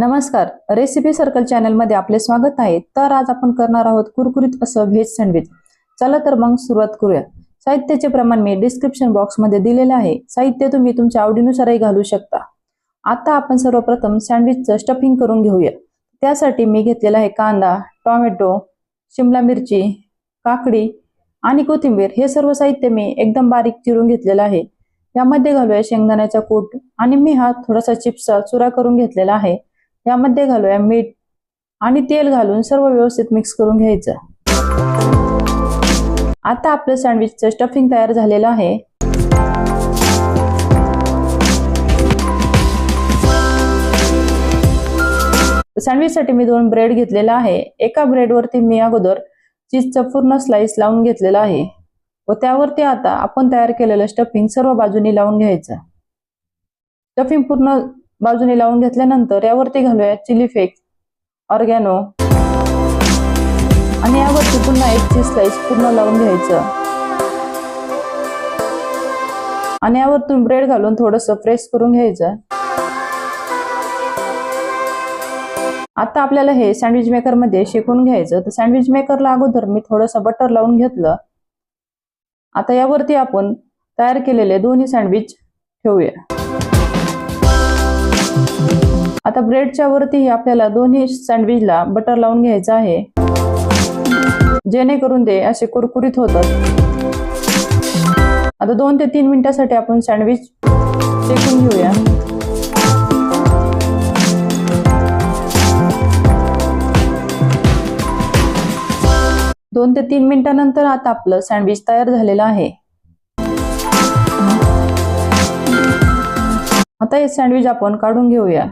नमस्कार. Recipe circle चॅनलमध्ये आपले स्वागत आहे. तर आज आपण करणार आहोत कुरकुरीत असं व्हेज सँडविच. चला तर मग सुरुवात करूया. साहित्याचे प्रमाण मी डिस्क्रिप्शन बॉक्समध्ये दिलेलं आहे. साहित्य तुम्ही तुमच्या आवडीनुसारही घालू शकता. आता आपण सर्वप्रथम सँडविचचं स्टफिंग करून घेऊया. त्यासाठी मी घेतलेला आहे कांदा टोमॅटो शिमला मिरची काकडी आणि कोथिंबीर. हे सर्व साहित्य मी एकदम बारीक चिरून घेतलेलं आहे. यामध्ये घालूया शेंगदाण्याचा कूट आणि मी हा थोडासा चिप्सचा चुरा करून घेतलेला आहे. यामध्ये घालूया मीठ आणि तेल घालून सर्व व्यवस्थित मिक्स करून घ्यायचं. आता आपलं सँडविचचं स्टफिंग तयार झालेलं आहे. सँडविचसाठी मी दोन ब्रेड घेतलेला आहे. एका ब्रेडवरती मी अगोदर चीजचं पूर्ण स्लाइस लावून घेतलेलं आहे. व त्यावरती आता आपण तयार केलेलं स्टफिंग सर्व बाजूनी लावून घ्यायचं. स्टफिंग पूर्ण बाजूने लावून घेतल्यानंतर यावरती घालूया चिली फ्लेक्स ऑर्गॅनो. आणि यावरती पुन्हा एक चीज स्लाइस पूर्ण लावून घ्यायचं. आणि यावरतून ब्रेड घालून थोडस प्रेस करून घ्यायचं. आता आपल्याला हे सँडविच मेकरमध्ये शेकून घ्यायचं. तर सँडविच मेकरला अगोदर मी थोडंसं बटर लावून घेतलं. आता यावरती आपण तयार केलेले दोन्ही सँडविच ठेवूया. आता ब्रेडच्या वरती आपल्याला दोन्ही सँडविचला बटर लावून घ्यायचं आहे. जेणेकरून ते असे कुरकुरीत होतात. आता दोन ते तीन मिनिटासाठी आपण सँडविच टेकून घेऊया. दोन ते तीन मिनिटानंतर आता आपलं सँडविच तयार झालेलं आहे. आता हे सँडविच आपण काढून घेऊया.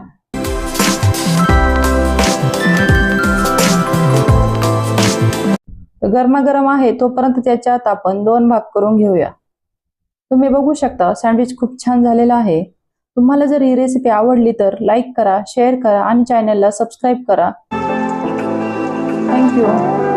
गरमागरम आहे तोपर्यंत त्याच्यात आपण दोन भाग करून घेऊया. तुम्ही बघू शकता सँडविच खूप छान झालेला आहे. तुम्हाला जर ही रेसिपी आवडली तर लाईक करा शेअर करा आणि चॅनलला सबस्क्राईब करा. थँक्यू